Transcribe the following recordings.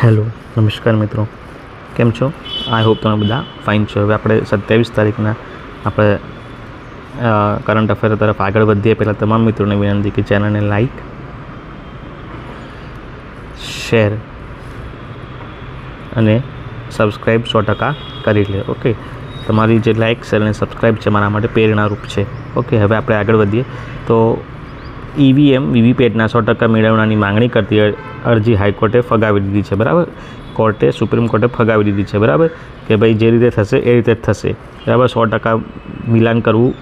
Hello, નમસ્કાર મિત્રો. કેમ છો? આઈ હોપ તમે બધા ફાઇન છો. હવે આપણે સત્યાવીસ તારીખના આપણે કરંટ અફેર તરફ આગળ વધીએ. પહેલાં તમામ મિત્રોને વિનંતી કે ચેનલને લાઈક શેર અને સબસ્ક્રાઈબ સો ટકા કરી લે ઓકે તમારી જે લાઇક શેર અને સબસ્ક્રાઈબ છે, મારા માટે પ્રેરણારૂપ છે ઓકે હવે આપણે આગળ વધીએ. તો ઈવીએમ, વીવીપેટના સો ટકા મેળવવાની માંગણી કરતી અરજી હાઈકોર્ટે ફગાવી દીધી છે, બરાબર? કોર્ટે, સુપ્રીમ કોર્ટે ફગાવી દીધી છે, બરાબર? કે ભાઈ જે રીતે થશે એ રીતે જ થશે, બરાબર? સો ટકા મિલાન કરવું,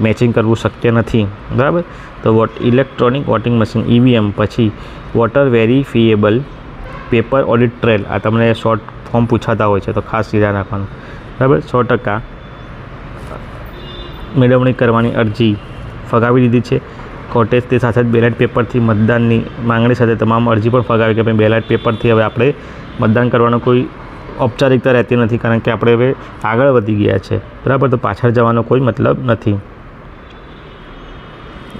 મેચિંગ કરવું શક્ય નથી, બરાબર? તો vote, electronic voting machine, EVM, પછી voter verifiable paper audit trail, આ તમને શોર્ટ ફોર્મ પૂછાતા હોય છે, તો ખાસ સીધા રાખવાનું, બરાબર? સો ટકા મેળવણી કરવાની અરજી ફગાવી દીધી છે. કોર્ટે તે સાથે જ બેલેટ પેપરથી મતદાનની માંગણી સાથે તમામ અરજી પણ ફગાવી કે ભાઈ બેલેટ પેપરથી હવે આપણે મતદાન કરવાનો કોઈ ઔપચારિકતા રહેતી નથી કારણ કે આપણે હવે આગળ વધી ગયા છે. બરાબર? તો પાછળ જવાનો કોઈ મતલબ નથી.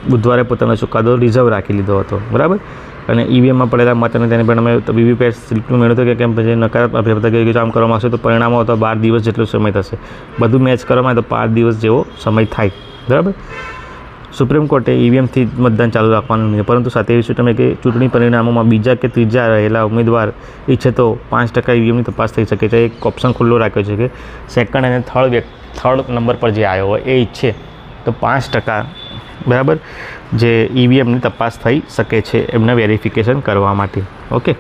બુધવારે પોતાનો ચુકાદો રિઝર્વ રાખી લીધો હતો. બરાબર? અને ઈવીએમમાં પડેલા મત અને પણ પરિણામે વીવીપેટ સ્લિપનું મેળવ્યું કે કેમ પછી નકારાત્મક અભિપ્રાય કે આમ કરવામાં આવશે તો પરિણામો તો બાર દિવસ જેટલો સમય થશે. બધું મેચ કરવામાં આવે તો પાંચ દિવસ જેવો સમય થાય. બરાબર? સુપ્રીમ કોર્ટે ઈવીએમથી મતદાન ચાલુ રાખવાનું નહીં. પરંતુ સાથે એવી તમે કે ચૂંટણી પરિણામોમાં બીજા કે ત્રીજા રહેલા ઉમેદવાર ઈચ્છે તો પાંચ ટકા ઈવીએમની તપાસ થઈ શકે. છે એક ઓપ્શન ખુલ્લો રાખ્યો છે કે સેકન્ડ અને થર્ડ વ્યક્તિ થર્ડ નંબર પર જે આવ્યો હોય એ ઈચ્છે તો પાંચ ટકા, બરાબર, જે ઈવીએમની તપાસ થઈ શકે છે એમને વેરિફિકેશન કરવા માટે. ઓકે?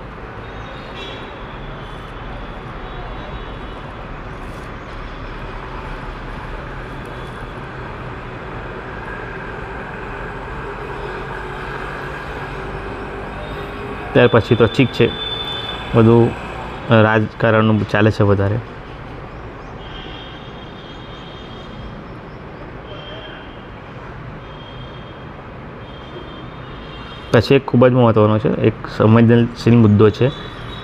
ત્યાર પછી તો ઠીક છે. બધું રાજકારણનું ચાલે છે વધારે. પછી એક ખૂબ જ મહત્ત્વનો છે, એક સંવેદનશીલ મુદ્દો છે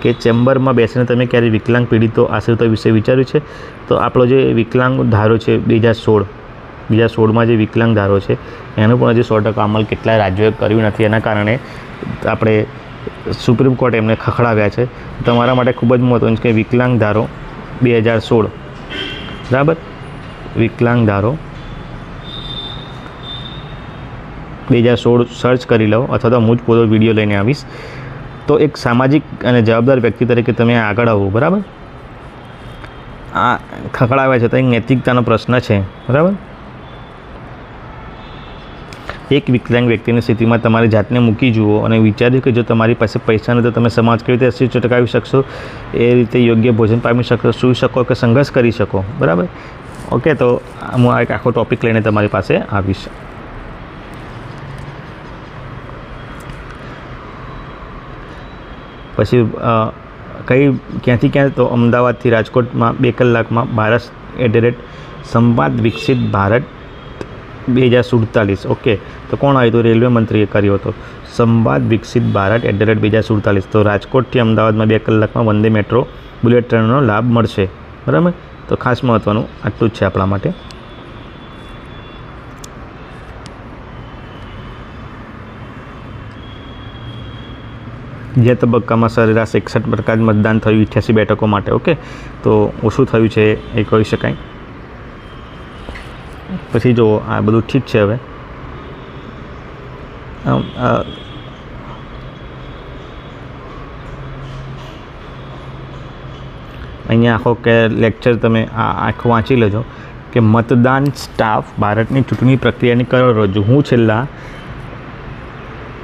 કે ચેમ્બરમાં બેસીને તમે ક્યારેય વિકલાંગ પીડિતો આશ્રિતો વિશે વિચાર્યું છે? તો આપણો જે વિકલાંગ ધારો છે બે હજાર સોળ, બે હજાર સોળમાં જે વિકલાંગ ધારો છે, એનો પણ હજી સો ટકા અમલ કેટલાય રાજ્યોએ કર્યું નથી. એના કારણે આપણે સુપ્રીમ કોર્ટ એમને ખખડાવ્યા છે. તમારા માટે ખૂબ જ મહત્ત્વનું છે કે વિકલાંગ ધારો બે હજાર સોળ. બરાબર? વિકલાંગ ધારો બે હજાર સોળ સર્ચ કરી લો અથવા તો હું જ પોતો વીડિયો લઈને આવીશ. તો એક સામાજિક અને જવાબદાર વ્યક્તિ તરીકે તમે આગળ આવો, બરાબર? આ ખખડાવ્યા છે તો એક નૈતિકતાનો પ્રશ્ન છે, બરાબર? એક વિકલાંગ વ્યક્તિની સ્થિતિમાં તમારી જાતને મૂકી જુઓ અને વિચાર્યું કે જો તમારી પાસે પૈસા નથી તો તમે સમાજ કેવી રીતે અસ્તિત્વ ટકાવી શકશો? એ રીતે યોગ્ય ભોજન પામી શકો સૂઈ શકો કે સંઘર્ષ કરી શકો? બરાબર? ઓકે, તો હું આ એક આખો ટોપિક લઈને તમારી પાસે આવીશ. પછી કઈ, ક્યાંથી ક્યાં તો અમદાવાદથી રાજકોટમાં બે કલાકમાં ભારત એટ ધ રેટ સંવાદ વિકસિત ભારત બે હજાર સુડતાલીસ. ઓકે. તો કોણ આવ્યું હતું? રેલવે મંત્રીએ કર્યો હતો. સંવાદ વિકસિત ભારત એટ ધ રેટ બે હજાર સુડતાલીસ. તો રાજકોટથી અમદાવાદમાં બે કલાકમાં વંદે મેટ્રો બુલેટ ટ્રેનનો લાભ મળશે. બરાબર? તો ખાસ મહત્ત્વનું આટલું જ છે આપણા માટે. જે તબક્કામાં સરેરાશ એકસઠ ટકા મતદાન થયું અઠ્યાસી બેઠકો માટે. ઓકે. તો ઓછું થયું છે, એ કહી શકાય. પછી જુઓ આ બધું ઠીક છે હવે. અહીંયા આખો કે લેક્ચર તમે આ આખું વાંચી લેજો કે મતદાન સ્ટાફ ભારતની ચૂંટણી પ્રક્રિયાની કરોડરજ્જુ હું છેલ્લા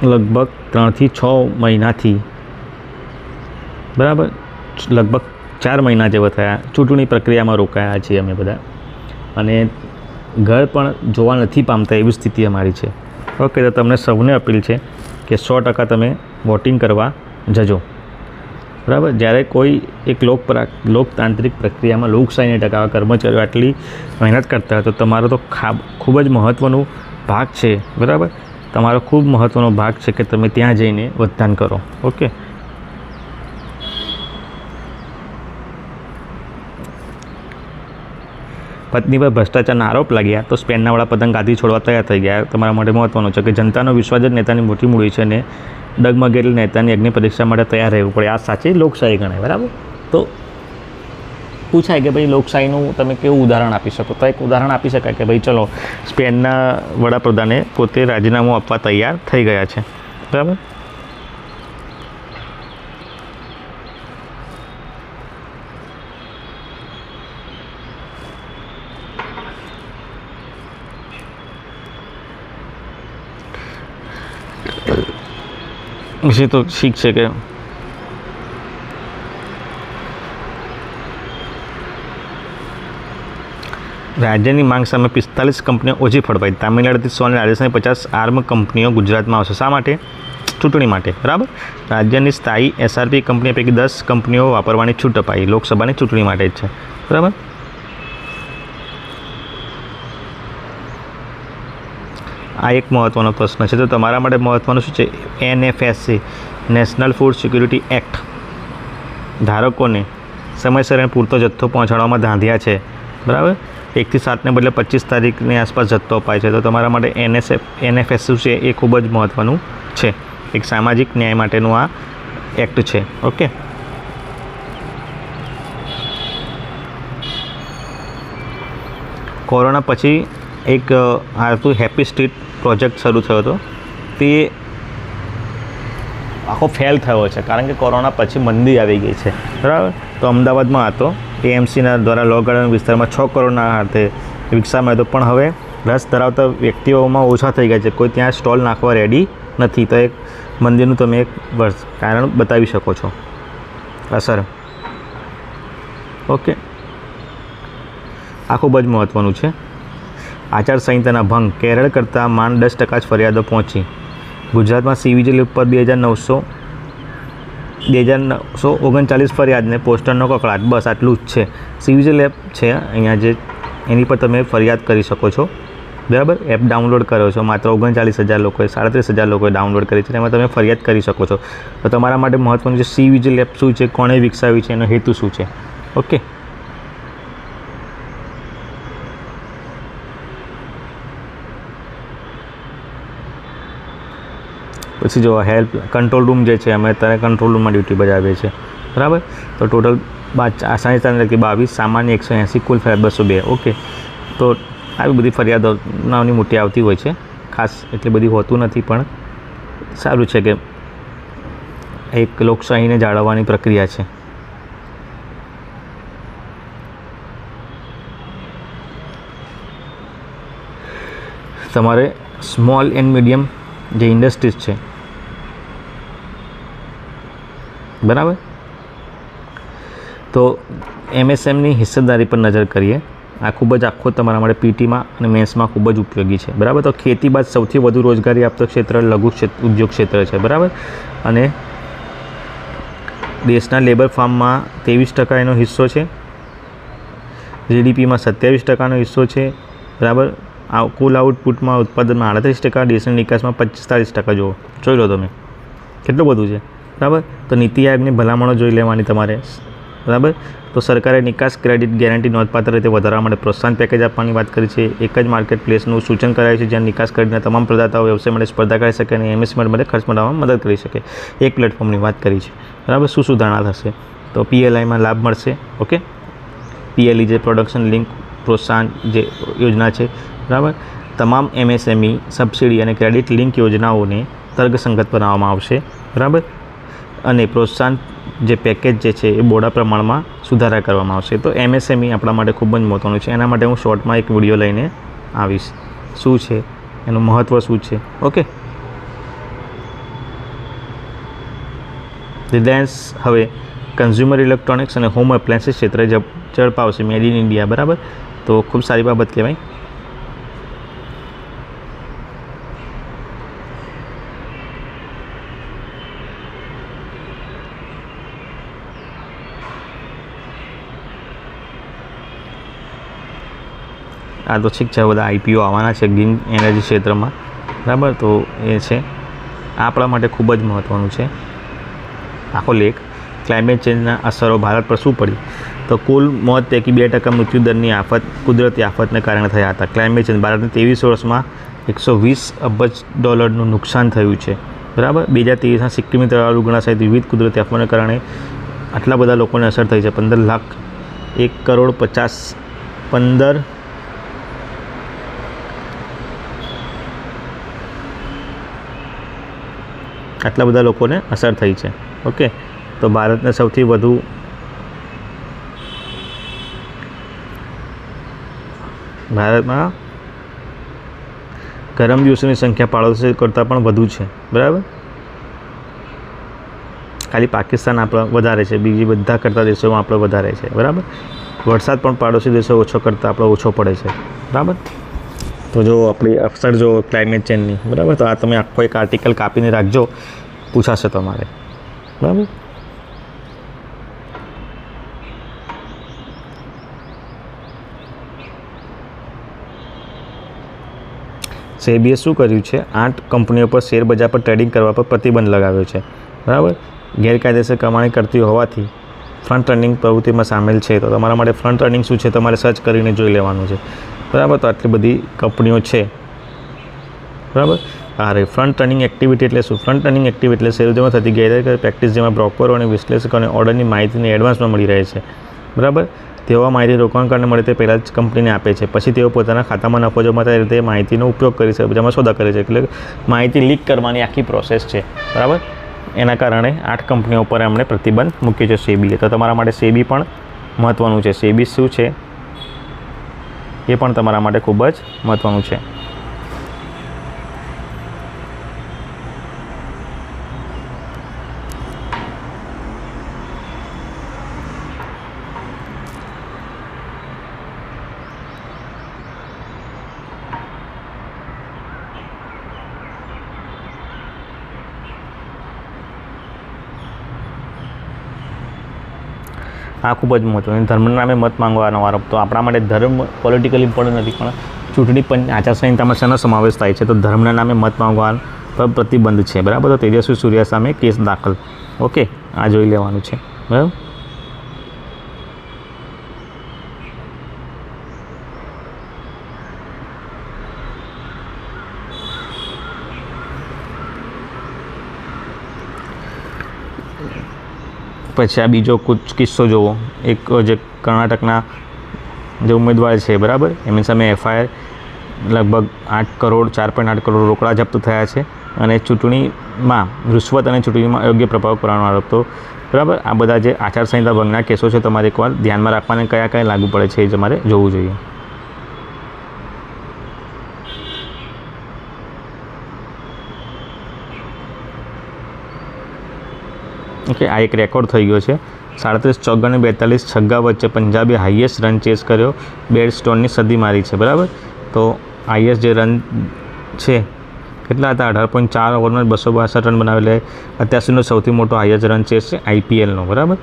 લગભગ ત્રણથી છ મહિનાથી બરાબર? લગભગ ચાર મહિના જેવા થયા. ચૂંટણી પ્રક્રિયામાં રોકાયા છીએ અમે બધા. અને ઘર પણ જોવા નથી પામતા એવી સ્થિતિ અમારી છે. ઓકે, તો તમને સૌને અપીલ છે કે સો ટકા તમે વોટિંગ કરવા જજો. બરાબર? જ્યારે કોઈ એક લોક લોકતાંત્રિક પ્રક્રિયામાં લોકશાહીને ટકાવવા, કર્મચારીઓ આટલી મહેનત કરતા હોય તો તમારો તો ખાબ, ખૂબ જ મહત્ત્વનો ભાગ છે. બરાબર? તમારો ખૂબ મહત્ત્વનો ભાગ છે કે તમે ત્યાં જઈને મતદાન કરો. ઓકે? પત્ની પર ભ્રષ્ટાચારના આરોપ લાગ્યા, તો સ્પેનના વડા પતંગ ગાદી છોડવા તૈયાર થઈ ગયા. તમારા માટે મહત્ત્વનું છે કે જનતાનો વિશ્વાસ જ નેતાની મોટી મૂડી છે અને ડગમગે નેતાની અગ્નિ પરીક્ષા માટે તૈયાર રહેવું પડે. આ સાચી લોકશાહી ગણાય, બરાબર? તો પૂછાય કે ભાઈ લોકશાહીનું તમે કેવું ઉદાહરણ આપી શકો? તો એક ઉદાહરણ આપી શકાય કે ભાઈ ચલો, સ્પેનના વડાપ્રધાને પોતે રાજીનામું આપવા તૈયાર થઈ ગયા છે. બરાબર? પછી તો શીખ છે કે રાજ્યની માંગ સામે પિસ્તાલીસ કંપનીઓ ઓછી ફળવાઈ. તામિલનાડુથી સો અને રાજસ્થાનની પચાસ આર્મ કંપનીઓ ગુજરાતમાં આવશે. શા માટે? ચૂંટણી માટે. બરાબર? રાજ્યની સ્થાયી એસઆરપી કંપની પૈકી દસ કંપનીઓ વાપરવાની છૂટ અપાઈ. લોકસભાની ચૂંટણી માટે જ છે. બરાબર? આ એક મહત્ત્વનો પ્રશ્ન છે. તો તમારા માટે મહત્ત્વનું શું છે? NFSC national food security act ધારકોને સમયસર અને પૂરતો જથ્થો પહોંચાડવામાં ધાંધ્યા છે. બરાબર? એકથી સાતને બદલે પચીસ તારીખની આસપાસ જથ્થો અપાય છે. તો તમારા માટે એનએસએફ એનએફએસ છે? એ ખૂબ જ મહત્ત્વનું છે. એક સામાજિક ન્યાય માટેનું આ એક્ટ છે. ઓકે? કોરોના પછી એક આવતું હેપી સ્ટ્રીટ પ્રોજેક્ટ શરૂ થયો હતો, તે આખો ફેલ થયો છે, કારણ કે કોરોના પછી મંદી આવી ગઈ છે. બરાબર? તો અમદાવાદમાં હતો, એએમસીના દ્વારા લો ગાર્ડન વિસ્તારમાં છ કરોડના હાથે વિકસામાં હતો, પણ હવે રસ ધરાવતા વ્યક્તિઓમાં ઓછા થઈ ગયા છે, કોઈ ત્યાં સ્ટોલ નાખવા રેડી નથી, તો એક મંદિરનું તમે એક વર્ષ કારણ બતાવી શકો છો. અસર ઓકે. આ ખૂબ જ મહત્ત્વનું છે. આચારસંહિતાના ભંગ કેરળ કરતાં માંડ દસ ટકા જ ફરિયાદો પહોંચી. ગુજરાતમાં સીવીજી ઉપર બે હજાર નવસો, બે હજાર નવસો ઓગણચાલીસ ફરિયાદને પોસ્ટરનો કકળાટ. બસ, આટલું જ છે. સીવીજી લેબ છે, અહીંયા જે, એની પર તમે ફરિયાદ કરી શકો છો. બરાબર? એપ ડાઉનલોડ કર્યો છો. માત્ર ઓગણચાલીસ હજાર લોકોએ, સાડત્રીસ હજાર લોકોએ ડાઉનલોડ કરી છે એમાં તમે ફરિયાદ કરી શકો છો. તો તમારા માટે મહત્ત્વનું છે, સી વિજિલ લેબ શું છે, કોણે વિકસાવી છે, એનો હેતુ શું છે? ઓકે? પછી જો હેલ્પ કંટ્રોલ રૂમ જે છે, અમે અત્યારે કંટ્રોલ રૂમમાં ડ્યુટી બજાવીએ છીએ. બરાબર? તો ટોટલ સાડી ત્રણ બાવીસ, સામાન્ય એકસો એંસી, કુલ ફરિયાદ બસો બે. ઓકે. તો આવી બધી ફરિયાદો નાની મોટી આવતી હોય છે. ખાસ એટલી બધી હોતું નથી, પણ સારું છે કે એક લોકશાહીને જાળવવાની પ્રક્રિયા છે. તમારે સ્મોલ એન્ડ મીડિયમ જે ઇન્ડસ્ટ્રીઝ છે બરાબર? તો એમએસએમની હિસ્સેદારી પર નજર કરીએ. આ ખૂબ જ આખો તમારા માટે પીટીમાં અને મેન્સમાં ખૂબ જ ઉપયોગી છે. બરાબર? તો ખેતી બાદ સૌથી વધુ રોજગારી આપતો ક્ષેત્ર લઘુ ઉદ્યોગ ક્ષેત્ર છે. બરાબર? અને દેશના લેબર ફાર્મમાં ત્રેવીસ ટકા એનો હિસ્સો છે. જીડીપીમાં સત્યાવીસ ટકાનો હિસ્સો છે. બરાબર? આ કુલ આઉટપુટમાં ઉત્પાદનમાં આડત્રીસ ટકા, દેશના નિકાસમાં પિસ્તાલીસ ટકા. જુઓ, જોઈ લો તમે. કેટલું બધું છે? બરાબર? તો નીતિ આયોગની ભલામણો જોઈ લેવાની તમારે. બરાબર? તો સરકારે નિકાસ ક્રેડિટ ગેરંટી નોંધપાત્ર રીતે વધારવા માટે પ્રોત્સાહન પેકેજ આપવાની વાત કરી છે. એક જ માર્કેટ પ્લેસનું સૂચન કરાયું છે, જ્યાં નિકાસ ક્રેડિટના તમામ પ્રદાતાઓ વ્યવસાય માટે સ્પર્ધા કરી શકે અને એમએસએમએલ માટે ખર્ચ બનાવવામાં મદદ કરી શકે. એક પ્લેટફોર્મની વાત કરી છે. બરાબર? શું સુધારણા થશે? તો પીએલઆઈમાં લાભ મળશે, ઓકે? પીએલઈ જે પ્રોડક્શન લિંક પ્રોત્સાહન જે યોજના છે, બરાબર? તમામ એમએસએમઈ, સબસિડી અને ક્રેડિટ લિંક યોજનાઓને તર્કસંગત બનાવવામાં આવશે, બરાબર? અને પ્રોત્સાહન જે પેકેજ જે છે એ બોડા પ્રમાણમાં સુધારા કરવામાં આવશે. તો એમએસએમઈ આપણા માટે ખૂબ જ મહત્ત્વનું છે. એના માટે હું શોર્ટમાં એક વીડિયો લઈને આવીશ. શું છે? એનું મહત્ત્વ શું છે? ઓકે રિલાયન્સ હવે કન્ઝ્યુમર ઇલેક્ટ્રોનિક્સ અને હોમ એપ્લાયન્સીસ ક્ષેત્રે ઝડપાવશે મેડ ઇન ઇન્ડિયા બરાબર? તો ખૂબ સારી બાબત કહેવાય. આ તો ઠીક છે બધા આઈપીઓ આવવાના છે, ગ્રીન એનર્જી ક્ષેત્રમાં. બરાબર? તો એ છે. આપણા માટે ખૂબ જ મહત્ત્વનું છે. આખો લેખ. ક્લાઇમેટ ચેન્જના અસરો ભારત પર શું પડી? તો કુલ મોત પૈકી બે ટકા મૃત્યુદરની આફત, કુદરતી આફતને કારણે થયા હતા. ક્લાઇમેટ ચેન્જ ભારતને ત્રેવીસ વર્ષમાં એકસો વીસ અબજ ડોલરનું નુકસાન થયું છે. બરાબર? બે હજાર ત્રેવીસના સિક્કિમની તળાવ ગુણા સહિત વિવિધ કુદરતી આફતને કારણે આટલા બધા લોકોને અસર થઈ છે. પંદર લાખ એક કરોડ પચાસ પંદર આટલા બધા લોકોને અસર થઈ છે. ઓકે? તો ભારતને સૌથી વધુ ભારતમાં ગરમ દિવસોની સંખ્યા પાડોશી કરતાં પણ વધુ છે. બરાબર? ખાલી પાકિસ્તાન આપણે વધારે છે. બીજી બધા કરતા દેશોમાં આપણે વધારે છે. બરાબર? વરસાદ પણ પાડોશી દેશો ઓછો કરતાં આપણો ઓછો પડે છે. બરાબર? તો જો આપણી અસર જો ક્લાઇમેટ ચેન્જની બરાબર? તો આ તમે આખો એક આર્ટિકલ કાપીને રાખજો, પૂછાશે તમારે. બરાબર? સેબીએ શું કર્યું છે? આઠ કંપનીઓ પર શેર બજાર પર ટ્રેડિંગ કરવા પર પ્રતિબંધ લગાવ્યો છે. બરાબર? ગેરકાયદેસર કમાણી કરતી હોવાથી ફ્રન્ટ રનિંગ પ્રવૃત્તિમાં સામેલ છે. તો તમારા માટે ફ્રન્ટ રનિંગ શું છે? તમારે સર્ચ કરીને જોઈ લેવાનું છે. બરાબર? તો આટલી બધી કંપનીઓ છે. બરાબર? આ ફ્રન્ટ રનિંગ એક્ટિવિટી એટલે શું? ફ્રન્ટ રનિંગ એક્ટિવિટી એટલે શેરબજારમાં થતી ગેરકાયદેસર પ્રેક્ટિસ જેમાં બ્રોકરો અને વિશ્લેષકોને ઓર્ડરની માહિતીને એડવાન્સમાં મળી રહે છે. બરાબર? તેઓ માહિતી રોકાણકારને મળે તે પહેલાં જ કંપનીને આપે છે. પછી તેઓ પોતાના ખાતામાં નફો જમા થાય તે માહિતીનો ઉપયોગ કરી શકે, જેમાં સોદા કરે છે. એટલે માહિતી લીક કરવાની આખી પ્રોસેસ છે. બરાબર? એના કારણે આઠ કંપનીઓ પર એમણે પ્રતિબંધ મૂક્યો છે સેબીએ. તો તમારા માટે સેબી પણ મહત્ત્વનું છે. સેબી શું છે? એ પણ તમારા માટે ખૂબ જ મહત્ત્વનું છે. આ ખૂબ જ મહત્વનું. ધર્મના નામે મત માંગવાનો આરોપ તો આપણા માટે ધર્મ પોલિટિકલ ઇમ્પોર્ટન્ટ નથી, પણ ચૂંટણી પણ આચારસંહિતામાં શેનો સમાવેશ થાય છે? તો ધર્મના નામે મત માંગવાનો પર, પ્રતિબંધ છે. બરાબર? તો તેજસ્વી સૂર્યા સામે કેસ દાખલ. ઓકે, આ જોઈ લેવાનું છે. બરાબર? પછી આ બીજો કુછ કિસ્સો જુઓ એક જે કર્ણાટકના જે ઉમેદવાર છે, બરાબર? એમની સામે એફઆઈઆર લગભગ આઠ કરોડ, ચાર પોઈન્ટ આઠ કરોડ રોકડા જપ્ત થયા છે અને ચૂંટણીમાં રૂશ્વત અને ચૂંટણીમાં અયોગ્ય પ્રભાવ કરવાનો આરોપ તો, બરાબર? આ બધા જે આચારસંહિતા ભંગના કેસો છે, તમારે એકવાર ધ્યાનમાં રાખવાને કયા કયા લાગુ પડે છે એ તમારે જોવું જોઈએ. ઓકે, આ એક રેકોર્ડ થઈ ગયો છે. સાડત્રીસ ચોગ્ગા અને બેતાલીસ, છગ્ગા વચ્ચે પંજાબે હાઈએસ્ટ રન ચેસ કર્યો. બેડ સ્ટોનની સદી મારી છે, બરાબર? તો હાઈએસ્ટ જે રન છે, કેટલા હતા? અઢાર પોઈન્ટ ચાર ઓવરમાં બસો બાસઠ રન બનાવેલા અત્યાર સુધીનો સૌથી મોટો હાઈએસ્ટ રન ચેસ છે આઈપીએલનો બરાબર?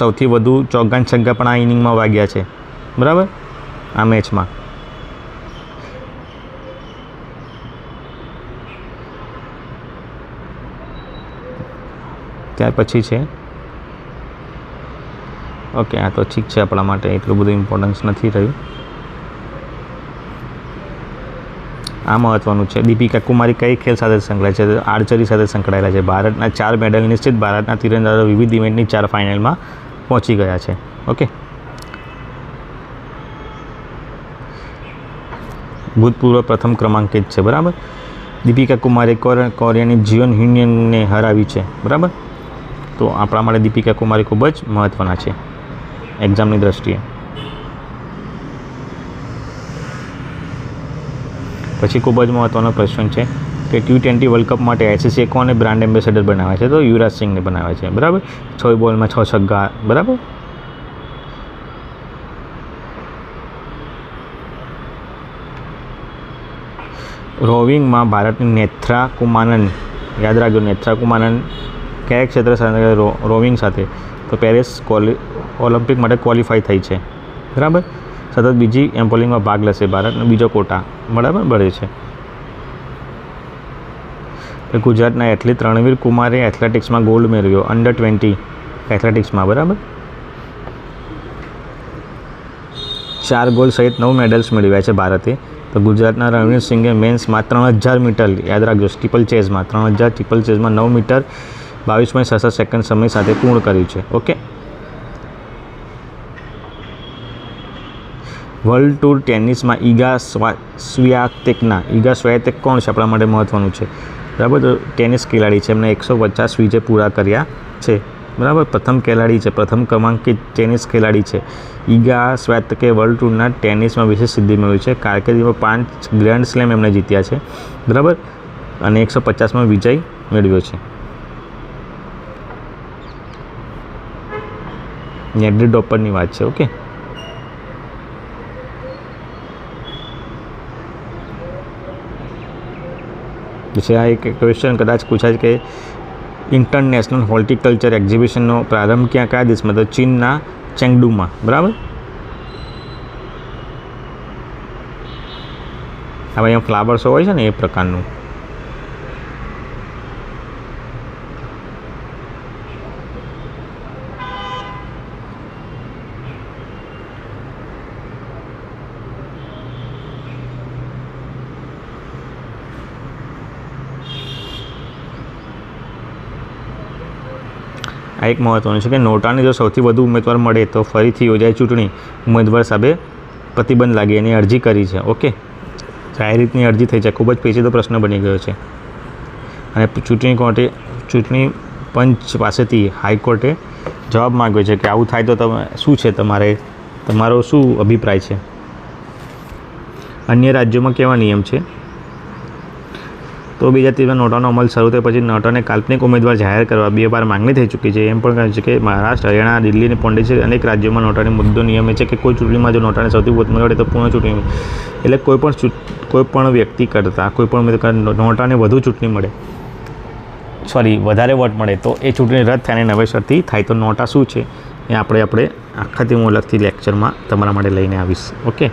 સૌથી વધુ ચોગ્ગા છગ્ગા પણ આ ઇનિંગમાં વાગ્યા છે, બરાબર? આ મેચમાં ત્યાર પછી છે? ઓકે, આ તો ઠીક છે આપણા માટે, એટલું બધું ઇમ્પોર્ટન્સ નથી રહ્યું. આ મહત્વનું છે. દીપિકા કુમારી કઈ ખેલ સાથે સંકળાય છે? આર્ચરી સાથે સંકળાયેલા છે. ભારતના ચાર મેડલ નિશ્ચિત. ભારતના તીરંદાજો વિવિધ ઇવેન્ટની ચાર ફાઇનલમાં પહોંચી ગયા છે. ઓકે. ભૂતપૂર્વ પ્રથમ ક્રમાંકિત છે. બરાબર? દીપિકા કુમારે કોર- કોરિયાની જીવન યુનિયનને હરાવી છે. બરાબર? તો આપણા માટે દીપિકા કુમારી ખૂબ જ મહત્ત્વના છે એક્ઝામની દ્રષ્ટિએ. પછી ખૂબ જ મહત્ત્વનો પ્રશ્ન છે કે ટી ટ્વેન્ટી વર્લ્ડ કપ માટે આઈસીસીએ કોને બ્રાન્ડ એમ્બેસેડર બનાવે છે? તો યુવરાજ સિંહને બનાવે છે, બરાબર? છ બોલમાં છ છગ્ગા, બરાબર? રોવિંગમાં ભારતની નેથ્રા કુમાનન યાદ રાખજો નેથ્રા કુમાનન કયા ક્ષેત્ર સાથે રોવિંગ સાથે, તો પેરિસ ક્વોલિ, ઓલિમ્પિક માટે ક્વોલિફાય થઈ છે. બરાબર? સતત બીજી એમ્પોલિંગમાં ભાગ લેશે ભારતનો બીજો કોટા. બરાબર? મળે છે. ગુજરાતના એથ્લેટ રણવીર કુમારે એથ્લેટિક્સમાં ગોલ્ડ મેળવ્યો અંડર ટ્વેન્ટી એથ્લેટિક્સમાં. બરાબર? ચાર ગોલ્ડ સહિત નવ મેડલ્સ મેળવ્યા છે ભારતે. તો ગુજરાતના રણવીર સિંઘે મેન્સમાં ત્રણ હજાર મીટર, યાદ રાખજો ટ્રિપલ ચેઝમાં ત્રણ હજાર ટ્રિપલ ચેઝમાં નવ મીટર બાવીસ પોઈન્ટ સડસઠ સેકન્ડ સમય સાથે પૂર્ણ કર્યું છે. ઓકે વર્લ્ડ ટૂર ટેનિસમાં ઈગા સ્વા, સ્વિયાતેકના, ઈગા સ્વાયતેક કોણ છે? આપણા માટે મહત્ત્વનું છે. બરાબર? ટેનિસ ખેલાડી છે. એમને એકસો પચાસ વિજય પૂરા કર્યા છે. બરાબર? પ્રથમ ખેલાડી છે. પ્રથમ ક્રમાંકિત ટેનિસ ખેલાડી છે. ઈગા સ્વેતકે વર્લ્ડ ટૂરના ટેનિસમાં વિશેષ સિદ્ધિ મેળવી છે. કારકિર્દીમાં પાંચ ગ્રેન્ડ સ્લેમ એમણે જીત્યા છે. બરાબર? અને એકસો પચાસમાં વિજય મેળવ્યો છે. નેડરી ડોપરની વાત છે, ઓકે? પછી આ એક ક્વેશ્ચન કદાચ પૂછાય છે કે ઇન્ટરનેશનલ હોર્ટિકલ્ચર એક્ઝિબિશનનો પ્રારંભ ક્યાં, કયા દેશમાં? તો ચીનના ચેંગડુમાં, બરાબર? હવે અહીંયા ફ્લાવર શો હોય છે ને એ પ્રકારનું. એક મહત્ત્વનું છે કે નોટાને જો સૌથી વધુ ઉમેદવાર મળે તો ફરીથી યોજાય ચૂંટણી. ઉમેદવાર સાબે પ્રતિબંધ લાગે એની અરજી કરી છે. ઓકે? તો રીતની અરજી થઈ છે. ખૂબ જ પેચીદો પ્રશ્ન બની ગયો છે. અને ચૂંટણી કોર્ટે, ચૂંટણી પંચ પાસેથી હાઈકોર્ટે જવાબ માગ્યો છે કે આવું થાય તો તમે, શું છે તમારે, તમારો શું અભિપ્રાય છે? અન્ય રાજ્યોમાં કેવા નિયમ છે? તો બીજા ત્રીજા નોટાનો અમલ શરૂ થયા પછી નોટાને કાલ્પનિક ઉમેદવાર જાહેર કરવા બે વાર માંગણી થઈ ચૂકી છે. એમ પણ કહે છે કે મહારાષ્ટ્ર, હરિયાણા દિલ્હી અને પોંડિચેરી અનેક રાજ્યોમાં નોટાની મુદ્દો નિયમ છે કે કોઈ ચૂંટણીમાં જો નોટાને સૌથી વધુ મળે તો પૂર્ણ ચૂંટણી એટલે કોઈ પણ કોઈ પણ વ્યક્તિ કરતાં, કોઈ પણ ઉમેદવાર નોટાને વધુ ચૂંટણી મળે. સોરી, વધારે વોટ મળે તો એ ચૂંટણી રદ થાય અને નવેસરથી થાય. તો નોટા શું છે એ આપણે આપણે આખાથી હું અલગથી લેક્ચરમાં તમારા માટે લઈને આવીશ. ઓકે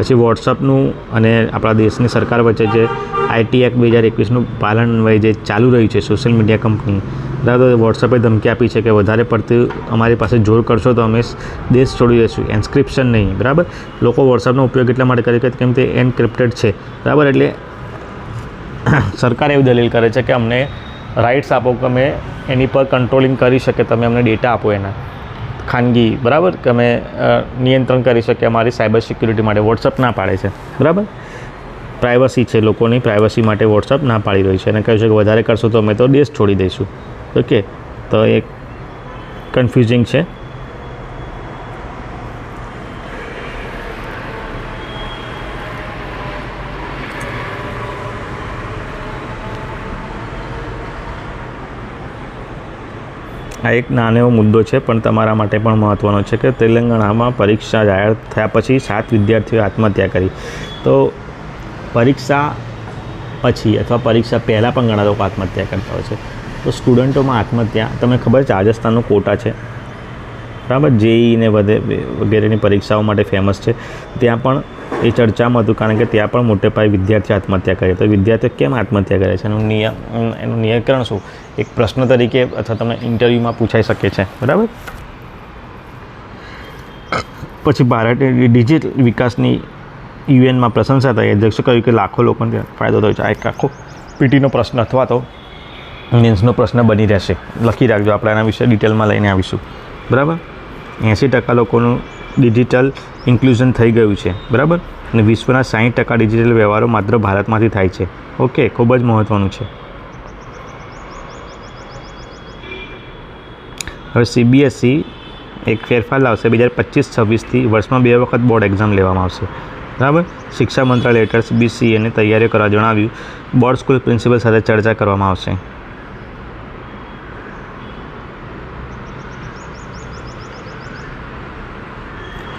પછી વોટ્સઅપનું અને આપણા દેશની સરકાર વચ્ચે જે આઈટી એક્ટ બે હજાર એકવીસનું પાલન વય જે ચાલુ રહ્યું છે, સોશિયલ મીડિયા કંપની બરાબર વોટ્સઅપે ધમકી આપી છે કે વધારે પડતું અમારી પાસે જોર કરશો તો અમે દેશ છોડી દઈશું એન્સ્ક્રિપ્શન નહીં, બરાબર? લોકો વોટ્સઅપનો ઉપયોગ એટલા માટે કરે કે કેમ તે એન્ક્રિપ્ટેડ છે, બરાબર? એટલે સરકાર એવી દલીલ કરે છે કે અમને રાઇટ્સ આપો કે અમે એની પર કંટ્રોલિંગ કરી શકે, તમે અમને ડેટા આપો એના. ખાનગી, બરાબર? કે અમે નિયંત્રણ કરી શકીએ અમારી સાયબર સિક્યુરિટી માટે વોટ્સઅપ ના પાડે છે, બરાબર? પ્રાઇવસી છે લોકોની પ્રાઇવસી માટે વોટ્સઅપ ના પાડી રહ્યું છે અને કહ્યું છે કે વધારે કરશો તો અમે તો દેશ છોડી દઈશું ઓકે તો એક કન્ફ્યુઝિંગ છે. આ એક નાનો એવો મુદ્દો છે, પણ તમારા માટે પણ મહત્ત્વનો છે કે તેલંગાણામાં પરીક્ષા જાહેર થયા પછી સાત વિદ્યાર્થીઓએ આત્મહત્યા કરી. તો પરીક્ષા પછી અથવા પરીક્ષા પહેલાં પણ ઘણા લોકો આત્મહત્યા કરતા હોય છે. તો સ્ટુડન્ટોમાં આત્મહત્યા, તમને ખબર છે રાજસ્થાનનો કોટા છે? બરાબર? જેઈ ને વધે, વગેરેની પરીક્ષાઓ માટે ફેમસ છે. ત્યાં પણ એ ચર્ચામાં હતું કારણ કે ત્યાં પણ મોટે પાયે વિદ્યાર્થીઓ આત્મહત્યા કરે. તો વિદ્યાર્થીઓ કેમ આત્મહત્યા કરે છે? એનું નિયમ એનું નિરાકરણ શું? એક પ્રશ્ન તરીકે અથવા તમને ઇન્ટરવ્યૂમાં પૂછાઈ શકે છે. બરાબર? પછી ભારતે ડિજિટલ વિકાસની યુએનમાં પ્રશંસા થઈ. અધ્યક્ષે કહ્યું કે લાખો લોકોને ફાયદો થયો છે. આ એક આખો પીટીનો પ્રશ્ન અથવા તો મેન્સનો પ્રશ્ન બની રહેશે. લખી રાખજો. આપણે એના વિશે ડિટેલમાં લઈને આવીશું. બરાબર? એંસી ટકા લોકોનું ડિજિટલ ઇન્ક્લુઝન થઈ ગયું છે, બરાબર? અને વિશ્વના સાઠ ટકા ડિજિટલ વ્યવહારો માત્ર ભારતમાંથી થાય છે. ઓકે, ખૂબ જ મહત્ત્વનું છે. હવે સીબીએસઈ એક ફેરફાર લાવશે. બે હજાર પચીસ છવ્વીસથી વર્ષમાં બે વખત બોર્ડ એક્ઝામ લેવામાં આવશે. બરાબર? શિક્ષા મંત્રાલય હેઠળ સીબીસીએને તૈયારીઓ કરવા જણાવ્યું. બોર્ડ સ્કૂલ પ્રિન્સિપલ સાથે ચર્ચા કરવામાં આવશે.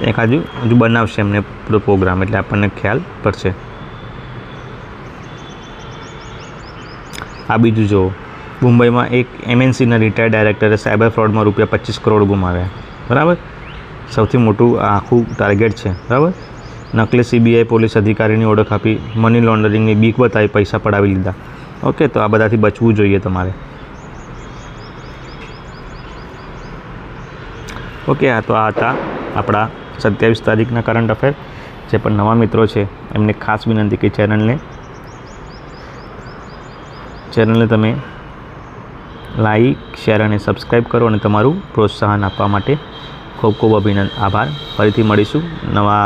એક હજુ હજુ બનાવશે એમને પૂરો પ્રોગ્રામ એટલે આપણને ખ્યાલ પડશે. આ બીજું જુઓ. મુંબઈમાં એક એમએનસીના રિટાયર્ડ ડાયરેક્ટરે સાયબર ફ્રોડમાં રૂપિયા પચીસ કરોડ ગુમાવ્યા. બરાબર? સૌથી મોટું આખું ટાર્ગેટ છે. બરાબર? નકલી સીબીઆઈ પોલીસ અધિકારીની ઓળખ આપી મની લોન્ડરિંગની બીક બતાવી, પૈસા પડાવી લીધા. ઓકે, તો આ બધાથી બચવું જોઈએ તમારે. ઓકે, આ તો આ હતા આપણા સત્યાવીસ તારીખના કરંટ અફેર જે પણ નવા મિત્રો છે, એમને ખાસ વિનંતી કે ચેનલને ચેનલને તમે લાઈક શેર અને સબસ્ક્રાઈબ કરો અને તમારું પ્રોત્સાહન આપવા માટે ખૂબ ખૂબ અભિનંદન આભાર. ફરીથી મળીશું નવા